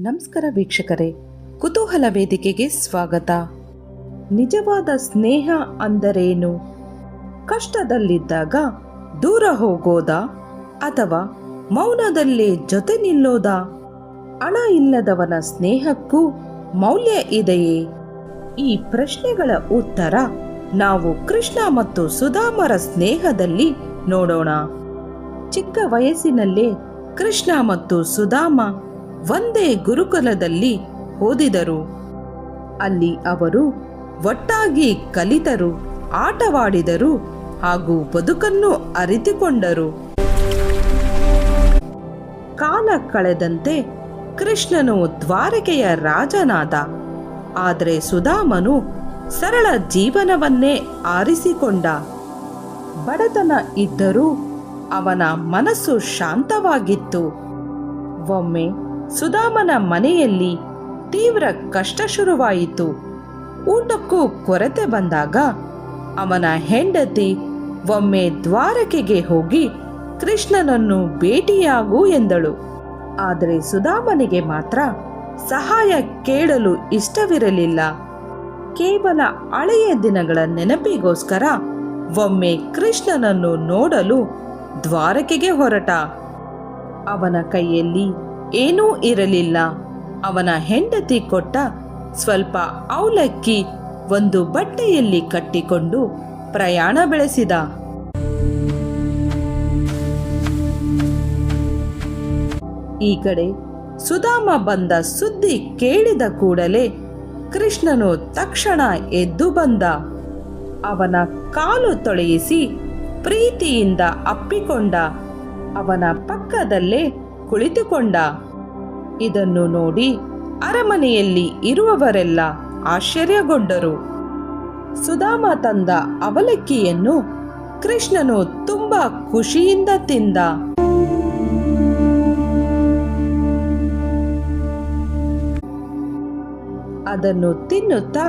ನಮಸ್ಕಾರ ವೀಕ್ಷಕರೇ, ಕುತೂಹಲ ವೇದಿಕೆಗೆ ಸ್ವಾಗತ. ನಿಜವಾದ ಸ್ನೇಹ ಅಂದರೇನು? ಕಷ್ಟದಲ್ಲಿದ್ದಾಗ ದೂರ ಹೋಗೋದಾ ಅಥವಾ ಮೌನದಲ್ಲಿ ಜೊತೆ ನಿಲ್ಲೋದಾ? ಹಣ ಇಲ್ಲದವನ ಸ್ನೇಹಕ್ಕೂ ಮೌಲ್ಯ ಇದೆಯೇ? ಈ ಪ್ರಶ್ನೆಗಳ ಉತ್ತರ ನಾವು ಕೃಷ್ಣ ಮತ್ತು ಸುಧಾಮರ ಸ್ನೇಹದಲ್ಲಿ ನೋಡೋಣ. ಚಿಕ್ಕ ವಯಸ್ಸಿನಲ್ಲೇ ಕೃಷ್ಣ ಮತ್ತು ಸುಧಾಮ ಒಂದೇ ಗುರುಕುಲದಲ್ಲಿ ಓದಿದರು. ಅಲ್ಲಿ ಅವರು ಒಟ್ಟಾಗಿ ಕಲಿತರು, ಆಟವಾಡಿದರು ಹಾಗೂ ಬದುಕನ್ನು ಅರಿತುಕೊಂಡರು. ಕಾಲ ಕಳೆದಂತೆ ಕೃಷ್ಣನು ದ್ವಾರಕೆಯ ರಾಜನಾದ. ಆದರೆ ಸುಧಾಮನು ಸರಳ ಜೀವನವನ್ನೇ ಆರಿಸಿಕೊಂಡ. ಬಡತನ ಇದ್ದರೂ ಅವನ ಮನಸ್ಸು ಶಾಂತವಾಗಿತ್ತು. ಒಮ್ಮೆ ಸುಧಾಮನ ಮನೆಯಲ್ಲಿ ತೀವ್ರ ಕಷ್ಟ ಶುರುವಾಯಿತು. ಊಟಕ್ಕೂ ಕೊರತೆ ಬಂದಾಗ ಅವನ ಹೆಂಡತಿ ಒಮ್ಮೆ ದ್ವಾರಕೆಗೆ ಹೋಗಿ ಕೃಷ್ಣನನ್ನು ಭೇಟಿಯಾಗು ಎಂದಳು. ಆದರೆ ಸುಧಾಮನಿಗೆ ಮಾತ್ರ ಸಹಾಯ ಕೇಳಲು ಇಷ್ಟವಿರಲಿಲ್ಲ. ಕೇವಲ ಹಳೆಯ ದಿನಗಳ ನೆನಪಿಗೋಸ್ಕರ ಒಮ್ಮೆ ಕೃಷ್ಣನನ್ನು ನೋಡಲು ದ್ವಾರಕೆಗೆ ಹೊರಟ. ಅವನ ಕೈಯಲ್ಲಿ ಏನೂ ಇರಲಿಲ್ಲ. ಅವನ ಹೆಂಡತಿ ಕೊಟ್ಟ ಸ್ವಲ್ಪ ಅವಲಕ್ಕಿ ಒಂದು ಬಟ್ಟೆಯಲ್ಲಿ ಕಟ್ಟಿಕೊಂಡು ಪ್ರಯಾಣ ಬೆಳೆಸಿದ. ಈ ಕಡೆ ಸುಧಾಮ ಬಂದ ಸುದ್ದಿ ಕೇಳಿದ ಕೂಡಲೇ ಕೃಷ್ಣನು ತಕ್ಷಣ ಎದ್ದು ಬಂದ. ಅವನ ಕಾಲು ತೊಳೆಯಿಸಿ ಪ್ರೀತಿಯಿಂದ ಅಪ್ಪಿಕೊಂಡ. ಅವನ ಪಕ್ಕದಲ್ಲೇ ಕುಳಿತುಕೊಂಡ. ಇದನ್ನು ನೋಡಿ ಅರಮನೆಯಲ್ಲಿ ಇರುವವರೆಲ್ಲ ಆಶ್ಚರ್ಯಗೊಂಡರು. ಸುಧಾಮ ತಂದ ಅವಲಕ್ಕಿಯನ್ನು ಕೃಷ್ಣನು ತುಂಬಾ ಖುಷಿಯಿಂದ ತಿಂದ. ಅದನ್ನು ತಿನ್ನುತ್ತಾ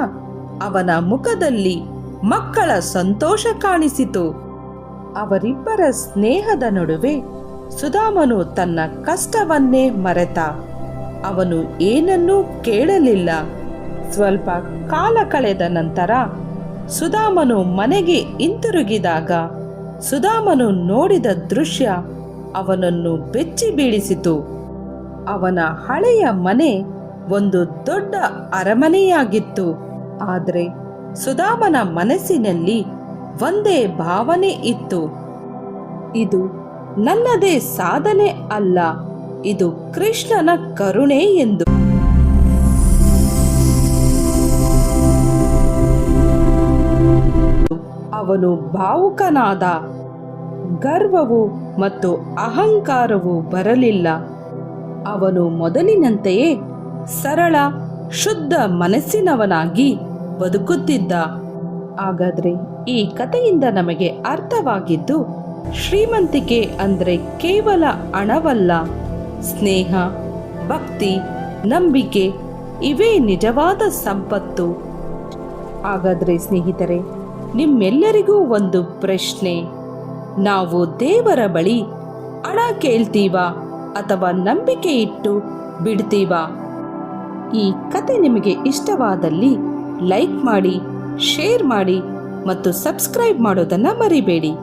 ಅವನ ಮುಖದಲ್ಲಿ ಮಕ್ಕಳ ಸಂತೋಷ ಕಾಣಿಸಿತು. ಅವರಿಬ್ಬರ ಸ್ನೇಹದ ನಡುವೆ ಸುಧಾಮನು ತನ್ನ ಕಷ್ಟವನ್ನೇ ಮರೆತ. ಅವನು ಏನನ್ನೂ ಕೇಳಲಿಲ್ಲ. ಸ್ವಲ್ಪ ಕಾಲ ಕಳೆದ ನಂತರ ಸುಧಾಮನು ಮನೆಗೆ ಹಿಂತಿರುಗಿದಾಗ ಸುಧಾಮನು ನೋಡಿದ ದೃಶ್ಯ ಅವನನ್ನು ಬೆಚ್ಚಿ ಬೀಳಿಸಿತು. ಅವನ ಹಳೆಯ ಮನೆ ಒಂದು ದೊಡ್ಡ ಅರಮನೆಯಾಗಿತ್ತು. ಆದರೆ ಸುಧಾಮನ ಮನಸ್ಸಿನಲ್ಲಿ ಒಂದೇ ಭಾವನೆ ಇತ್ತು. ಇದು ನನ್ನದೇ ಸಾಧನೆ ಅಲ್ಲ, ಇದು ಕೃಷ್ಣನ ಕರುಣೆ ಎಂದು. ಅವನು ಭಾವುಕನಾದ, ಗರ್ವವು ಮತ್ತು ಅಹಂಕಾರವು ಬರಲಿಲ್ಲ. ಅವನು ಮೊದಲಿನಂತೆಯೇ ಸರಳ, ಶುದ್ಧ ಮನಸ್ಸಿನವನಾಗಿ ಬದುಕುತ್ತಿದ್ದ. ಹಾಗಾದ್ರೆ ಈ ಕಥೆಯಿಂದ ನಮಗೆ ಅರ್ಥವಾಗಿದ್ದು ಶ್ರೀಮಂತಿಕೆ ಅಂದರೆ ಕೇವಲ ಹಣವಲ್ಲ. ಸ್ನೇಹ, ಭಕ್ತಿ, ನಂಬಿಕೆ, ಇವೇ ನಿಜವಾದ ಸಂಪತ್ತು. ಹಾಗಾದರೆ ಸ್ನೇಹಿತರೆ, ನಿಮ್ಮೆಲ್ಲರಿಗೂ ಒಂದು ಪ್ರಶ್ನೆ. ನಾವು ದೇವರ ಬಳಿ ಹಣ ಕೇಳ್ತೀವಾ ಅಥವಾ ನಂಬಿಕೆ ಇಟ್ಟು ಬಿಡ್ತೀವಾ? ಈ ಕತೆ ನಿಮಗೆ ಇಷ್ಟವಾದಲ್ಲಿ ಲೈಕ್ ಮಾಡಿ, ಶೇರ್ ಮಾಡಿ ಮತ್ತು ಸಬ್ಸ್ಕ್ರೈಬ್ ಮಾಡೋದನ್ನು ಮರಿಬೇಡಿ.